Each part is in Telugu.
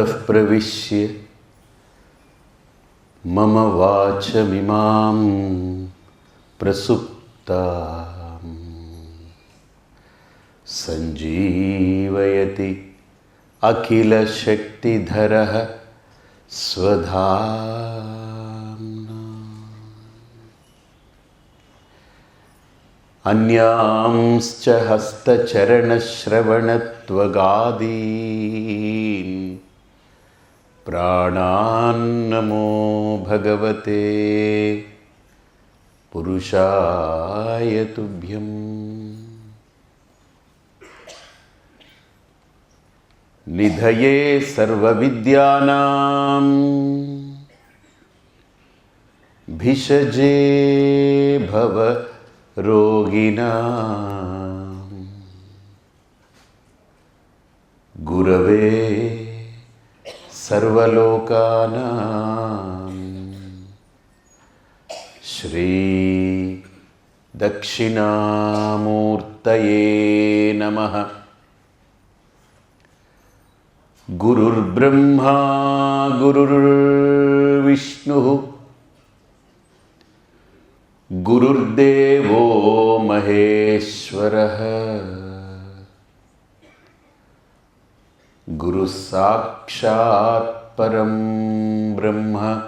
योऽन्तः प्रविश्य। मम वाचमिमां प्रसुप्ताम्। सञ्जीवयति अखिलशक्तिधरः स्वधाम्ना। अन्यांश्च हस्तचरणश्रवणत्वगादीन्। प्राणान्नमो भगवते। पुरुषाय तुभ्यम्। निधये सर्वविद्यानां भिषजे भव रोगिणा गुरवे सर्वलोकानां श्रीदक्षिणामूर्तये नमः। गुरुर्ब्रह्मा गुरुर्विष्णुः। गुरुर्देवो महेश्वरः गुरुसाक्षात् परं ब्रह्म।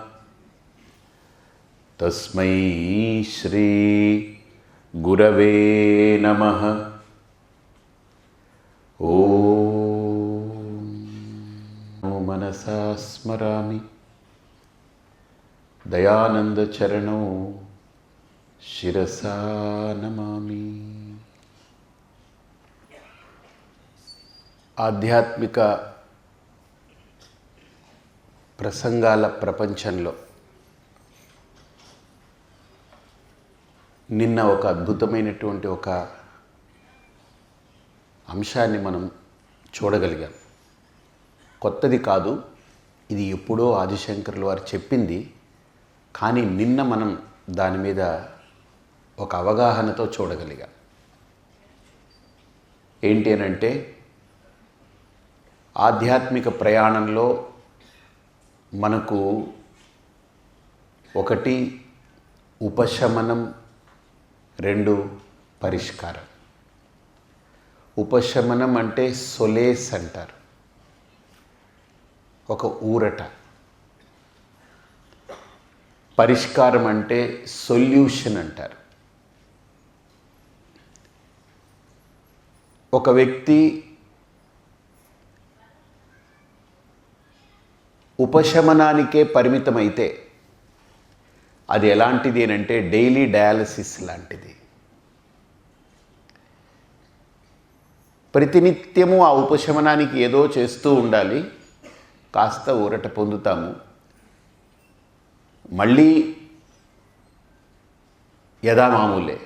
तस्मै श्रीगुरवे नमः। ॐ मनसा स्मरामि। दयानन्दचरणौ शिरसा नमामि। आध्यात्मिक ప్రసంగాల ప్రపంచంలో నిన్న ఒక అద్భుతమైనటువంటి ఒక అంశాన్ని మనం చూడగలిగాం. కొత్తది కాదు ఇది ఎప్పుడో ఆదిశంకర్లు వారు చెప్పింది కానీ నిన్న మనం దాని మీద ఒక అవగాహనతో చూడగలిగాం. ఏంటి అని అంటే ఆధ్యాత్మిక ప్రయాణంలో మనకు ఒకటి ఉపశమనం రెండు పరిష్కారం. ఉపశమనం అంటే సొలేస్ అంటారు. ఒక ఊరట. పరిష్కారం అంటే సొల్యూషన్ అంటారు. ఒక వ్యక్తి ఉపశమనానికే పరిమితమైతే అది ఎలాంటిది అంటే డైలీ డయాలసిస్ లాంటిది. ప్రతినిత్యము ఆ ఉపశమనానికి ఏదో చేస్తూ ఉండాలి. కాస్త ఊరట పొందుతాము. మళ్ళీ యథామామూలే.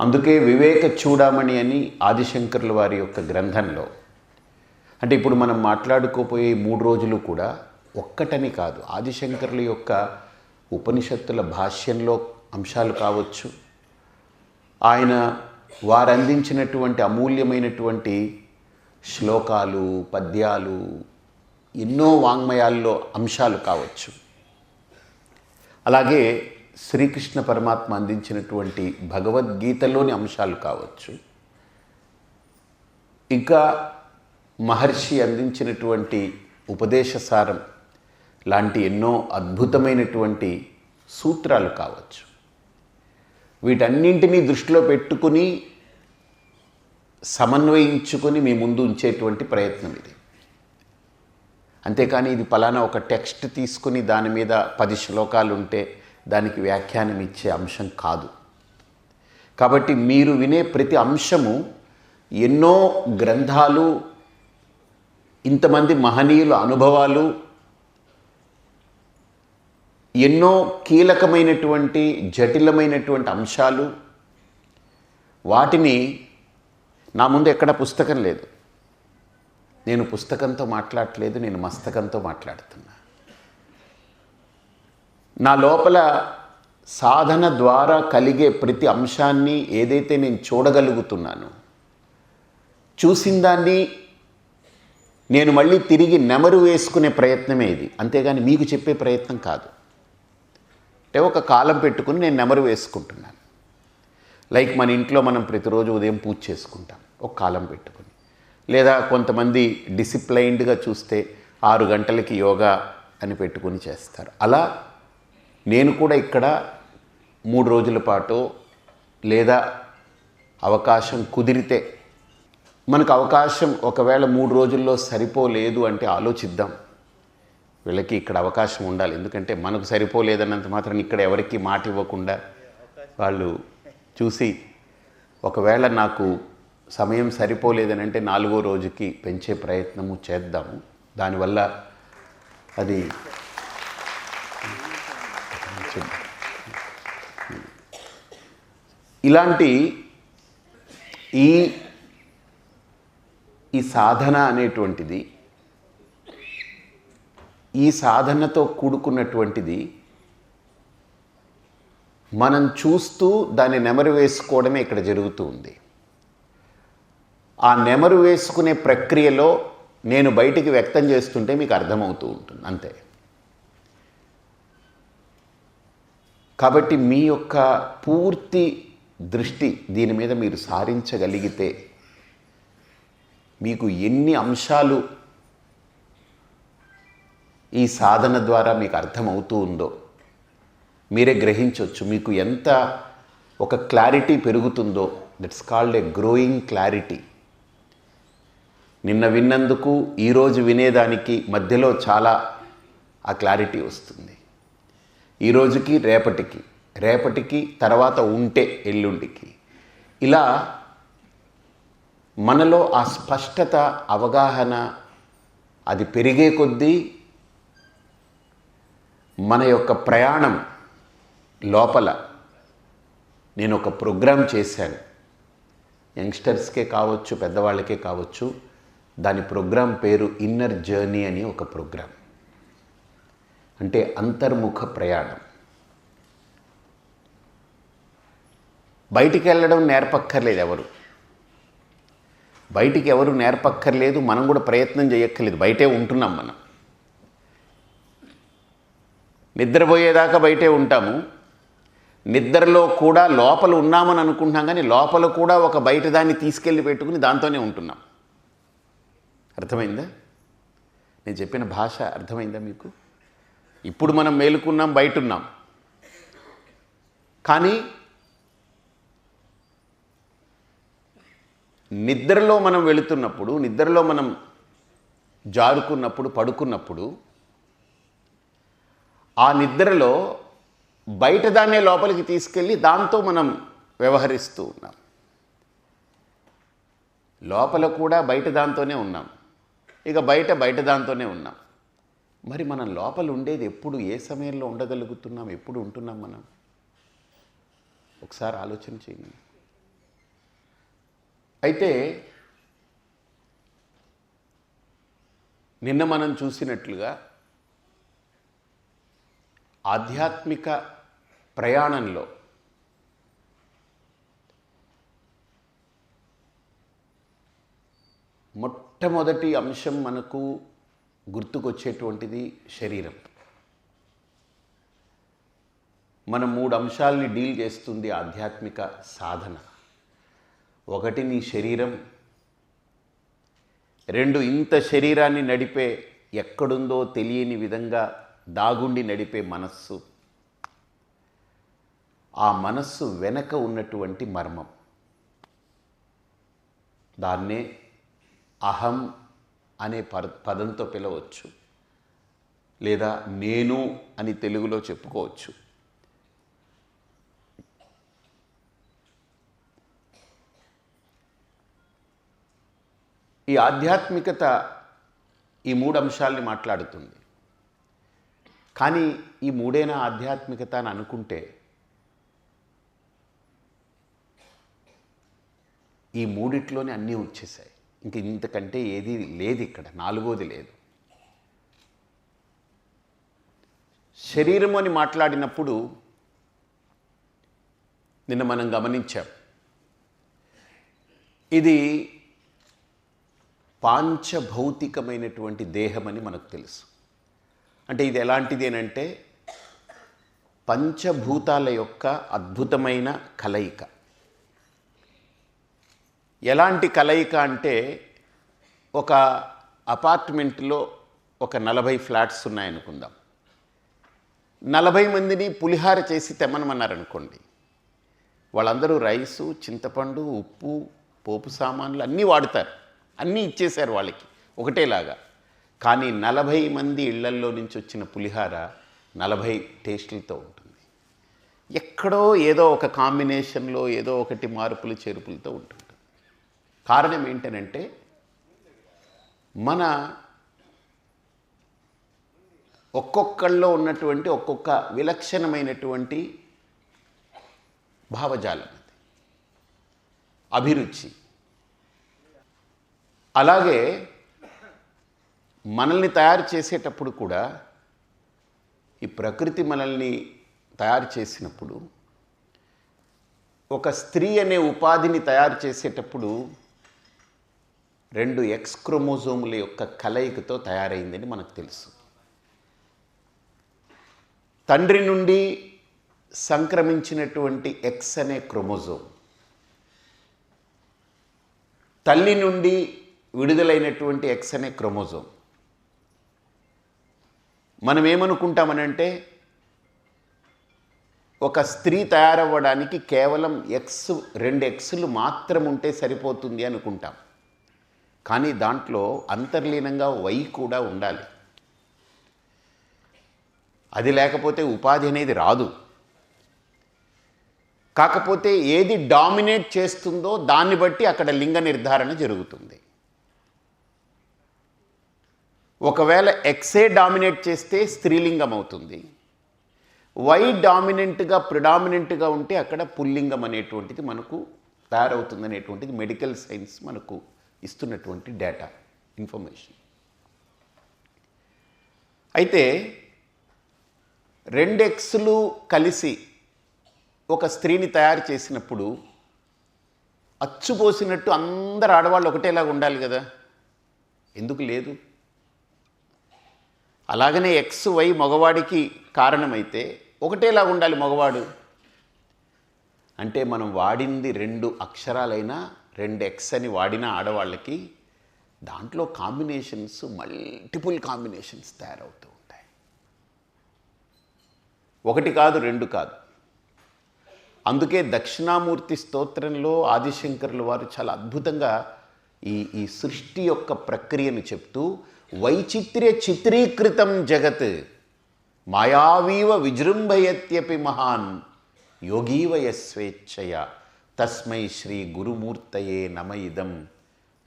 అందుకే వివేక చూడామణి అని ఆదిశంకర్ల వారి యొక్క గ్రంథంలో అంటే ఇప్పుడు మనం మాట్లాడుకోపోయే మూడు రోజులు కూడా ఒక్కటని కాదు ఆదిశంకరుల యొక్క ఉపనిషత్తుల భాష్యంలో అంశాలు కావచ్చు. ఆయన వారు అందించినటువంటి అమూల్యమైనటువంటి శ్లోకాలు పద్యాలు ఎన్నో వాంగ్మయాల్లో అంశాలు కావచ్చు. అలాగే శ్రీకృష్ణ పరమాత్మ అందించినటువంటి భగవద్గీతలోని అంశాలు కావచ్చు. ఇంకా మహర్షి అందించినటువంటి ఉపదేశసారం లాంటి ఎన్నో అద్భుతమైనటువంటి సూత్రాలు కావచ్చు. వీటన్నింటినీ దృష్టిలో పెట్టుకుని సమన్వయించుకొని మీ ముందు ఉంచేటువంటి ప్రయత్నం ఇది. అంతేకాని ఇది పలానా ఒక టెక్స్ట్ తీసుకుని దాని మీద పది శ్లోకాలు ఉంటే దానికి వ్యాఖ్యానం ఇచ్చే అంశం కాదు. కాబట్టి మీరు వినే ప్రతి అంశము ఎన్నో గ్రంథాలు ఇంతమంది మహనీయుల అనుభవాలు ఎన్నో కీలకమైనటువంటి జటిలమైనటువంటి అంశాలు వాటిని నా ముందు ఎక్కడ పుస్తకం లేదు. నేను పుస్తకంతో మాట్లాడలేదు నేను మస్తకంతో మాట్లాడుతున్నా. నా లోపల సాధన ద్వారా కలిగే ప్రతి అంశాన్ని ఏదైతే నేను చూడగలుగుతున్నానో చూసిన దాన్ని నేను మళ్ళీ తిరిగి నెమరు వేసుకునే ప్రయత్నమే ఇది. అంతేగాని మీకు చెప్పే ప్రయత్నం కాదు. అంటే ఒక కాలం పెట్టుకుని నేను నెమరు వేసుకుంటున్నాను. లైక్ మన ఇంట్లో మనం ప్రతిరోజు ఉదయం పూజ చేసుకుంటాం ఒక కాలం పెట్టుకుని. లేదా కొంతమంది డిసిప్లైన్డ్గా చూస్తే ఆరు గంటలకి యోగా అని పెట్టుకుని చేస్తారు. అలా నేను కూడా ఇక్కడ మూడు రోజుల పాటు లేదా అవకాశం కుదిరితే మనకు అవకాశం ఒకవేళ మూడు రోజుల్లో సరిపోలేదు అంటే ఆలోచిద్దాం. వీళ్ళకి ఇక్కడ అవకాశం ఉండాలి. ఎందుకంటే మనకు సరిపోలేదన్నంత మాత్రం ఇక్కడ ఎవరికి మాట ఇవ్వకుండా వాళ్ళు చూసి ఒకవేళ నాకు సమయం సరిపోలేదని అంటే నాలుగో రోజుకి పెంచే ప్రయత్నము చేద్దాము. దానివల్ల అది ఇలాంటి ఈ ఈ సాధన అనేటువంటిది ఈ సాధనతో కూడుకున్నటువంటిది మనం చూస్తూ దాన్ని నెమరు వేసుకోవడమే ఇక్కడ జరుగుతూ ఉంది. ఆ నెమరు వేసుకునే ప్రక్రియలో నేను బయటికి వ్యక్తం చేస్తుంటే మీకు అర్థమవుతూ ఉంటుంది అంతే. కాబట్టి మీ యొక్క పూర్తి దృష్టి దీని మీద మీరు సారించగలిగితే మీకు ఎన్ని అంశాలు ఈ సాధన ద్వారా మీకు అర్థమవుతూ ఉందో మీరే గ్రహించవచ్చు మీకు ఎంత ఒక క్లారిటీ పెరుగుతుందో that's called a growing clarity నిన్న విన్నందుకు ఈరోజు వినేదానికి మధ్యలో చాలా ఆ క్లారిటీ వస్తుంది. ఈరోజుకి రేపటికి రేపటికి తర్వాత ఉంటే ఎల్లుండికి. ఇలా మనలో ఆ స్పష్టత అవగాహన అది పెరిగే కొద్దీ మన యొక్క ప్రయాణం లోపల నేను ఒక ప్రోగ్రాం చేశాను. యంగ్స్టర్స్కే కావచ్చు పెద్దవాళ్ళకే కావచ్చు దాని ప్రోగ్రాం పేరు ఇన్నర్ జర్నీ అని ఒక ప్రోగ్రాం. అంటే అంతర్ముఖ ప్రయాణం. బయటికి వెళ్ళడం నేర్పక్కర్లేదు ఎవరు. బయటికి ఎవరు నేర్పక్కర్లేదు మనం కూడా ప్రయత్నం చేయక్కర్లేదు. బయటే ఉంటున్నాం మనం. నిద్రపోయేదాకా బయటే ఉంటాము. నిద్రలో కూడా లోపల ఉన్నామని అనుకుంటున్నాం కానీ లోపల కూడా ఒక బయట దాన్ని తీసుకెళ్ళి పెట్టుకుని దాంతోనే ఉంటున్నాం. అర్థమైందా? నేను చెప్పిన భాష అర్థమైందా మీకు? ఇప్పుడు మనం మేలుకున్నాం బయట ఉన్నాం కానీ నిద్రలో మనం వెళుతున్నప్పుడు నిద్రలో మనం జారుకున్నప్పుడు పడుకున్నప్పుడు ఆ నిద్రలో బయట దాన్నే లోపలికి తీసుకెళ్ళి దాంతో మనం వ్యవహరిస్తూ ఉన్నాం. లోపల కూడా బయట దాంతోనే ఉన్నాం. ఇక బయట బయట దాంతోనే ఉన్నాం. మరి మనం లోపల ఉండేది ఎప్పుడు ఏ సమయంలో ఉండగలుగుతున్నాం ఎప్పుడు ఉంటున్నాం మనం? ఒకసారి ఆలోచన చేయండి. అయితే నిన్న మనం చూసినట్లుగా ఆధ్యాత్మిక ప్రయాణంలో మొట్టమొదటి అంశం మనకు గుర్తుకొచ్చేటువంటిది శరీరం. మన మూడు అంశాలని డీల్ చేస్తుంది ఆధ్యాత్మిక సాధన. ఒకటి నీ శరీరం రెండు ఇంత శరీరాన్ని నడిపే ఎక్కడుందో తెలియని విధంగా దాగుండి నడిపే మనస్సు. ఆ మనస్సు వెనక ఉన్నటువంటి మర్మం. దాన్నే అహం అనే పద పదంతో పిలవచ్చు. లేదా నేను అని తెలుగులో చెప్పుకోవచ్చు. ఈ ఆధ్యాత్మికత ఈ మూడు అంశాలని మాట్లాడుతుంది. కానీ ఈ మూడేనా ఆధ్యాత్మికత అని అనుకుంటే ఈ మూడిట్లోనే అన్నీ వచ్చేసాయి. ఇంక ఇంతకంటే ఏది లేదు ఇక్కడ నాలుగోది లేదు. శరీరం అని మాట్లాడినప్పుడు నిన్న మనం గమనించాం. ఇది పాంచభౌతికమైనటువంటి దేహం అని మనకు తెలుసు. అంటే ఇది ఎలాంటిది అంటే పంచభూతాల యొక్క అద్భుతమైన కలయిక. ఎలాంటి కలయిక అంటే ఒక అపార్ట్మెంట్లో ఒక నలభై ఫ్లాట్స్ ఉన్నాయనుకుందాం. నలభై మందిని పులిహార చేసి తెమ్మనమన్నారనుకోండి. వాళ్ళందరూ రైసు చింతపండు ఉప్పు పోపు సామాన్లు అన్నీ వాడతారు. అన్నీ ఇచ్చేశారు వాళ్ళకి. ఒకటేలాగా. కానీ నలభై మంది ఇళ్ళల్లో నుంచి వచ్చిన పులిహార నలభై టేస్టులతో ఉంటుంది. ఎక్కడో ఏదో ఒక కాంబినేషన్లో ఏదో ఒకటి మార్పులు చేర్పులతో ఉంటుంది. కారణం ఏంటనంటే మన ఒక్కొక్కళ్ళలో ఉన్నటువంటి ఒక్కొక్క విలక్షణమైనటువంటి భావజాలం అభిరుచి. అలాగే మనల్ని తయారు చేసేటప్పుడు కూడా ఈ ప్రకృతి మనల్ని తయారు చేసినప్పుడు ఒక స్త్రీ అనే ఉపాధిని తయారు చేసేటప్పుడు రెండు ఎక్స్ క్రోమోజోముల యొక్క కలయికతో తయారైందని మనకు తెలుసు. తండ్రి నుండి సంక్రమించినటువంటి ఎక్స్ అనే క్రోమోజోమ్ తల్లి నుండి విడుదలైనటువంటి ఎక్స్ అనే క్రోమోజోమ్. మనం ఏమనుకుంటామనంటే ఒక స్త్రీ తయారవ్వడానికి కేవలం ఎక్స్ రెండు ఎక్స్లు మాత్రం ఉంటే సరిపోతుంది అనుకుంటాం. కానీ దాంట్లో అంతర్లీనంగా వై కూడా ఉండాలి. అది లేకపోతే ఉపాధి అనేది రాదు. కాకపోతే ఏది డామినేట్ చేస్తుందో దాన్ని బట్టి అక్కడ లింగ నిర్ధారణ జరుగుతుంది. ఒకవేళ ఎక్సే డామినేట్ చేస్తే స్త్రీలింగం అవుతుంది. వై డామినెంట్గా ప్రిడామినెంట్గా ఉంటే అక్కడ పుల్లింగం అనేటువంటిది మనకు తయారవుతుంది అనేటువంటిది మెడికల్ సైన్స్ మనకు ఇస్తున్నటువంటి డేటా ఇన్ఫర్మేషన్ అయితే రెండు ఎక్స్లు కలిసి ఒక స్త్రీని తయారు చేసినప్పుడు అచ్చుపోసినట్టు అందరు ఆడవాళ్ళు ఒకటేలాగా ఉండాలి కదా? ఎందుకు లేదు? అలాగనే ఎక్స్ వై మగవాడికి కారణమైతే ఒకటేలా ఉండాలి మగవాడు. అంటే మనం వాడింది రెండు అక్షరాలైనా రెండు ఎక్స్ అని వాడిన ఆడవాళ్ళకి దాంట్లో కాంబినేషన్స్ మల్టిపుల్ కాంబినేషన్స్ తయారవుతూ ఉంటాయి. ఒకటి కాదు రెండు కాదు. అందుకే దక్షిణామూర్తి స్తోత్రంలో ఆదిశంకరులు వారు చాలా అద్భుతంగా ఈ ఈ సృష్టి యొక్క ప్రక్రియను చెప్తూ వైచిత్ర్య చిత్రీకృతం జగత్ మాయావీవ విజృంభయత్యపి మహాన్ యోగీవయ స్వేచ్ఛయ. తస్మై శ్రీ గురుమూర్తయే నమ ఇదం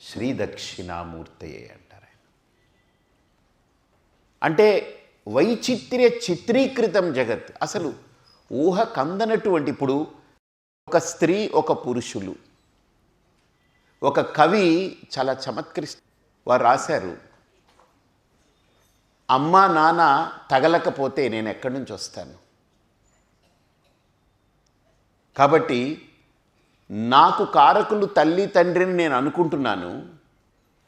శ్రీ దక్షిణామూర్తయే అంటారు ఆయన. అంటే వైచిత్ర్య చిత్రీకృతం జగత్. అసలు ఊహ కందనటువంటి ఇప్పుడు ఒక స్త్రీ ఒక పురుషులు ఒక కవి చాలా చమత్కరి వారు రాశారు అమ్మ నాన్న తగలకపోతే నేను ఎక్కడి నుంచి వస్తాను? కాబట్టి నాకు కారకులు తల్లి తండ్రిని నేను అనుకుంటున్నాను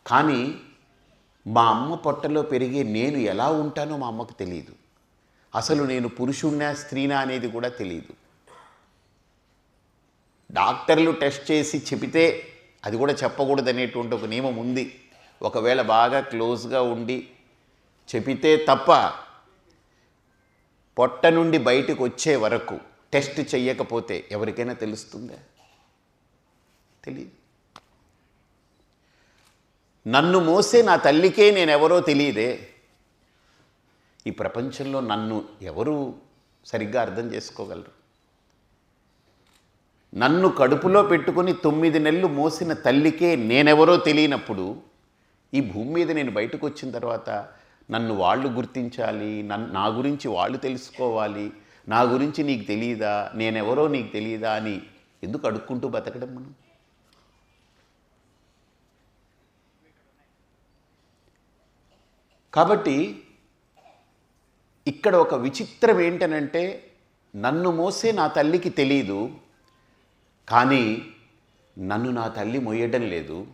కానీ మా అమ్మ పొట్టలో పెరిగే నేను ఎలా ఉంటానో మా అమ్మకు తెలియదు అసలు నేను పురుషుణ్ణా స్త్రీనా అనేది కూడా తెలియదు డాక్టర్లు టెస్ట్ చేసి చెబితే అది కూడా చెప్పకూడదు అనేటువంటి ఒక నియమం ఉంది. ఒకవేళ బాగా క్లోజ్గా ఉండి చెబితే తప్ప పొట్ట నుండి బయటకు వచ్చే వరకు టెస్ట్ చెయ్యకపోతే ఎవరికైనా తెలుస్తుందా? తెలియదు నన్ను మోసే నా తల్లికే నేనెవరో తెలియదే. ఈ ప్రపంచంలో నన్ను ఎవరు సరిగ్గా అర్థం చేసుకోగలరు? నన్ను కడుపులో పెట్టుకుని తొమ్మిది నెలలు మోసిన తల్లికే నేనెవరో తెలియనప్పుడు ఈ భూమి మీద నేను బయటకు వచ్చిన తర్వాత నన్ను వాళ్ళు గుర్తించాలి నన్ను నా గురించి వాళ్ళు తెలుసుకోవాలి నా గురించి నీకు తెలియదా నేనెవరో నీకు తెలియదా అని ఎందుకు అడుక్కుంటూ బతకడం మనం? కాబట్టి ఇక్కడ ఒక విచిత్రం ఏంటనంటే నన్ను మోసే నా తల్లికి తెలీదు కానీ నన్ను నా తల్లి మొయ్యడం లేదు.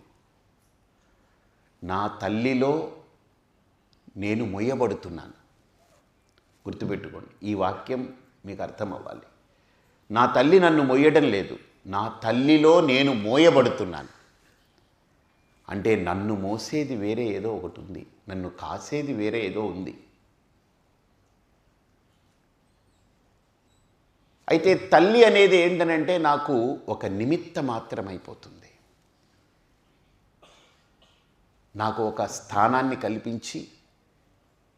నా తల్లిలో నేను మొయ్యబడుతున్నాను. గుర్తుపెట్టుకోండి ఈ వాక్యం మీకు అర్థం అవ్వాలి నా తల్లి నన్ను మొయ్యడం లేదు. నా తల్లిలో నేను మోయబడుతున్నాను. అంటే నన్ను మోసేది వేరే ఏదో ఒకటి ఉంది. నన్ను కాసేది వేరే ఏదో ఉంది. అయితే తల్లి అనేది ఏంటనంటే నాకు ఒక నిమిత్త మాత్రమైపోతుంది. నాకు ఒక స్థానాన్ని కల్పించి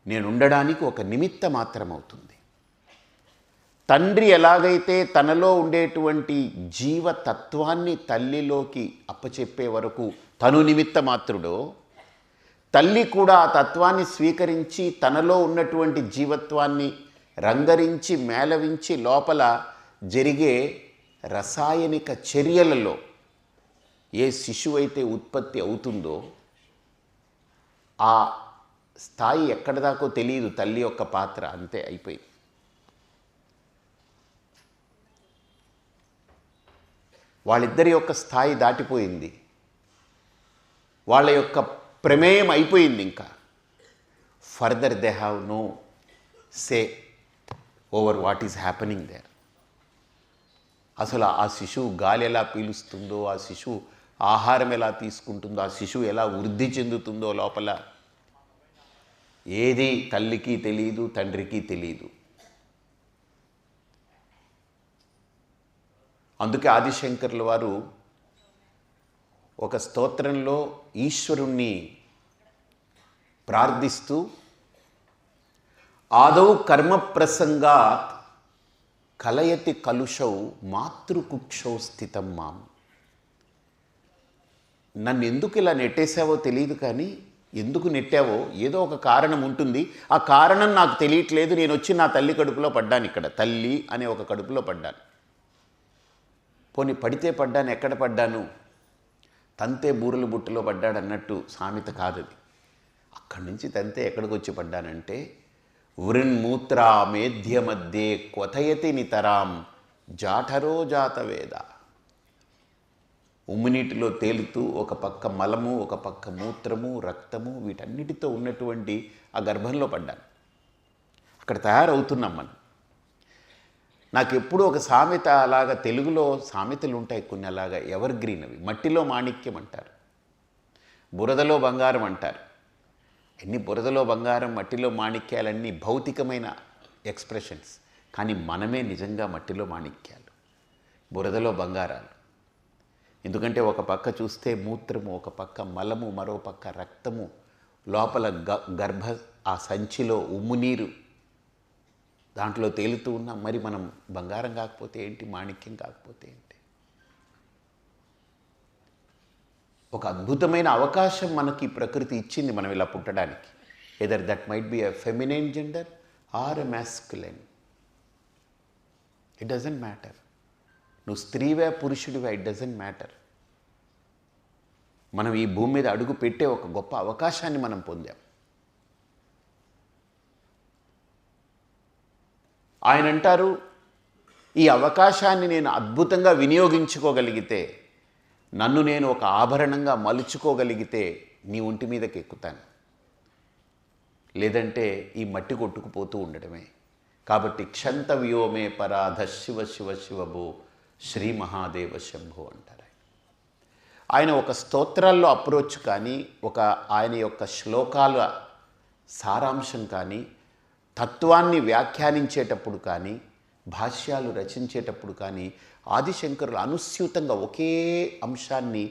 నేను ఉండడానికి ఒక నిమిత్త మాత్రమవుతుంది. తండ్రి ఎలాగైతే తనలో ఉండేటువంటి జీవతత్వాన్ని తల్లిలోకి అప్పచెప్పే వరకు తను నిమిత్త మాత్రుడో తల్లి కూడా ఆ తత్వాన్ని స్వీకరించి తనలో ఉన్నటువంటి జీవత్వాన్ని రంగరించి మేళవించి లోపల జరిగే రసాయనిక చర్యలలో ఏ శిశువైతే ఉత్పత్తి అవుతుందో ఆ స్థాయి ఎక్కడి దాకో తెలియదు తల్లి యొక్క పాత్ర అంతే అయిపోయింది. వాళ్ళిద్దరి యొక్క స్థాయి దాటిపోయింది. వాళ్ళ యొక్క ప్రమేయం అయిపోయింది ఇంకా. Further they have no say over what is happening there అసలు ఆ శిశువు గాలి ఎలా పీలుస్తుందో ఆ శిశువు ఆహారం ఎలా తీసుకుంటుందో ఆ శిశువు ఎలా వృద్ధి చెందుతుందో లోపల ఏది తల్లికి తెలియదు తండ్రికి తెలియదు అందుకే ఆదిశంకర్ల వారు ఒక స్తోత్రంలో ఈశ్వరుణ్ణి ప్రార్థిస్తూ ఆదౌ కర్మప్రసంగాత్ కలయతి కలుషౌ మాతృకుక్షౌ స్థితం మాం. నన్ను ఎందుకు ఇలా నెట్టేశావో తెలియదు కానీ ఎందుకు నెట్టావో ఏదో ఒక కారణం ఉంటుంది. ఆ కారణం నాకు తెలియట్లేదు. నేను వచ్చి నా తల్లి కడుపులో పడ్డాను ఇక్కడ. తల్లి అనే ఒక కడుపులో పడ్డాను. పోనీ పడితే పడ్డాను ఎక్కడ పడ్డాను? తంతే బూరెల బుట్టలో పడ్డాడు అన్నట్టు సామెత కాదది. అక్కడి నుంచి తంతే ఎక్కడికి వచ్చి పడ్డానంటే వృన్మూత్రా మేధ్య మధ్యే క్వథయతి నితరాం జాఠరో జాతవేద. ఉమ్మినీటిలో తేలుతూ ఒక పక్క మలము ఒక పక్క మూత్రము రక్తము వీటన్నిటితో ఉన్నటువంటి ఆ గర్భంలో పడ్డాను. అక్కడ తయారవుతున్నాం మనం. నాకు ఎప్పుడూ ఒక సామెత అలాగా తెలుగులో సామెతలు ఉంటాయి కొన్ని అలాగా ఎవర్ గ్రీన్ అవి. మట్టిలో మాణిక్యం అంటారు. బురదలో బంగారం అంటారు. ఎన్ని బురదలో బంగారం మట్టిలో మాణిక్యాలన్నీ భౌతికమైన ఎక్స్ప్రెషన్స్. కానీ మనమే నిజంగా మట్టిలో మాణిక్యాలు బురదలో బంగారాలు. ఎందుకంటే ఒక పక్క చూస్తే మూత్రము ఒక పక్క మలము మరో పక్క రక్తము లోపల గ గర్భ ఆ సంచిలో ఉమ్ము నీరు. దాంట్లో తేలుతూ ఉన్నాం మరి మనం బంగారం కాకపోతే ఏంటి మాణిక్యం కాకపోతే ఏంటి? ఒక అద్భుతమైన అవకాశం మనకి ప్రకృతి ఇచ్చింది మనం ఇలా పుట్టడానికి. Either that might be a feminine gender or a masculine it doesn't matter నువ్వు స్త్రీవే పురుషుడివే ఇట్ డజంట్ మ్యాటర్ మనం ఈ భూమి మీద అడుగు పెట్టే ఒక గొప్ప అవకాశాన్ని మనం పొందాం. ఆయన అంటారు ఈ అవకాశాన్ని నేను అద్భుతంగా వినియోగించుకోగలిగితే నన్ను నేను ఒక ఆభరణంగా మలుచుకోగలిగితే నీ ఒంటి మీదకి ఎక్కుతాను లేదంటే ఈ మట్టి కొట్టుకుపోతూ ఉండడమే కాబట్టి క్షంత వ్యోమే పరాధ శివ శివ శివభో శ్రీ మహాదేవ శంభో అంటారు ఆయన. ఆయన ఒక స్తోత్రాల్లో అప్రోచ్ కానీ ఒక ఆయన యొక్క శ్లోకాల సారాంశం కానీ తత్వాన్ని వ్యాఖ్యానించేటప్పుడు కానీ భాష్యాలు రచించేటప్పుడు కానీ ఆదిశంకరులు అనుస్యూతంగా ఒకే అంశాన్ని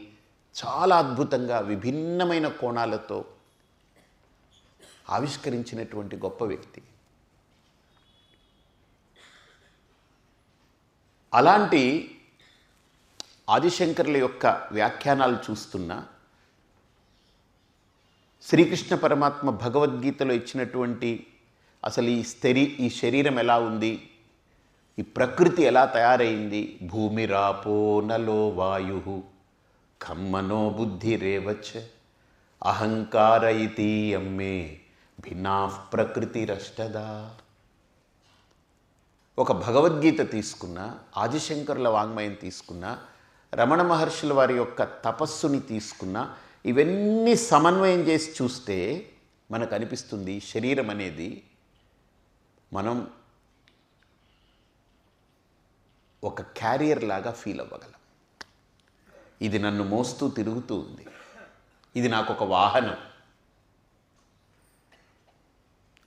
చాలా అద్భుతంగా విభిన్నమైన కోణాలతో ఆవిష్కరించినటువంటి గొప్ప వ్యక్తి. అలాంటి ఆదిశంకరుల యొక్క వ్యాఖ్యానాలు చూస్తున్నా శ్రీకృష్ణ పరమాత్మ భగవద్గీతలో ఇచ్చినటువంటి అసలు ఈ స్థరి ఈ శరీరం ఎలా ఉంది ఈ ప్రకృతి ఎలా తయారైంది? భూమిరాపో నలో వాయు. ఖమ్మనో బుద్ధిరేవచ అహంకార ఇతి అమ్మే భిన్నా ప్రకృతిరష్టదా ఒక భగవద్గీత తీసుకున్న ఆదిశంకరుల వాంగ్మయం తీసుకున్న రమణ మహర్షుల వారి యొక్క తపస్సుని తీసుకున్న ఇవన్నీ సమన్వయం చేసి చూస్తే మనకు అనిపిస్తుంది శరీరం అనేది మనం ఒక క్యారియర్ లాగా ఫీల్ అవ్వగలం. ఇది నన్ను మోస్తూ తిరుగుతూ ఉంది. ఇది నాకు ఒక వాహనం.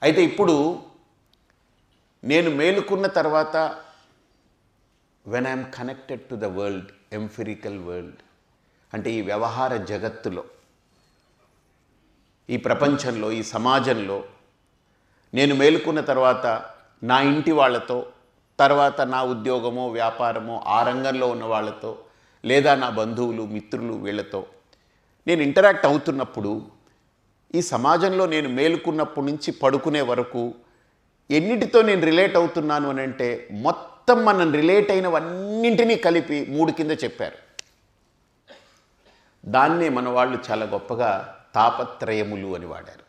అయితే ఇప్పుడు నేను మేలుకున్న తర్వాత when I'm connected to the world empirical world అంటే ఈ వ్యవహార జగత్తులో ఈ ప్రపంచంలో ఈ సమాజంలో నేను మేలుకున్న తర్వాత నా ఇంటి వాళ్ళతో తర్వాత నా ఉద్యోగమో వ్యాపారమో ఆ రంగంలో ఉన్న వాళ్ళతో లేదా నా బంధువులు మిత్రులు వీళ్ళతో నేను ఇంటరాక్ట్ అవుతున్నప్పుడు ఈ సమాజంలో నేను మేలుకున్నప్పటి నుంచి పడుకునే వరకు ఎన్నిటితో నేను రిలేట్ అవుతున్నాను అని అంటే మొత్తం మనం రిలేట్ అయినవన్నింటినీ కలిపి మూడు కింద చెప్పారు. దాన్నే మన వాళ్ళు చాలా గొప్పగా తాపత్రయములు అని వాడారు.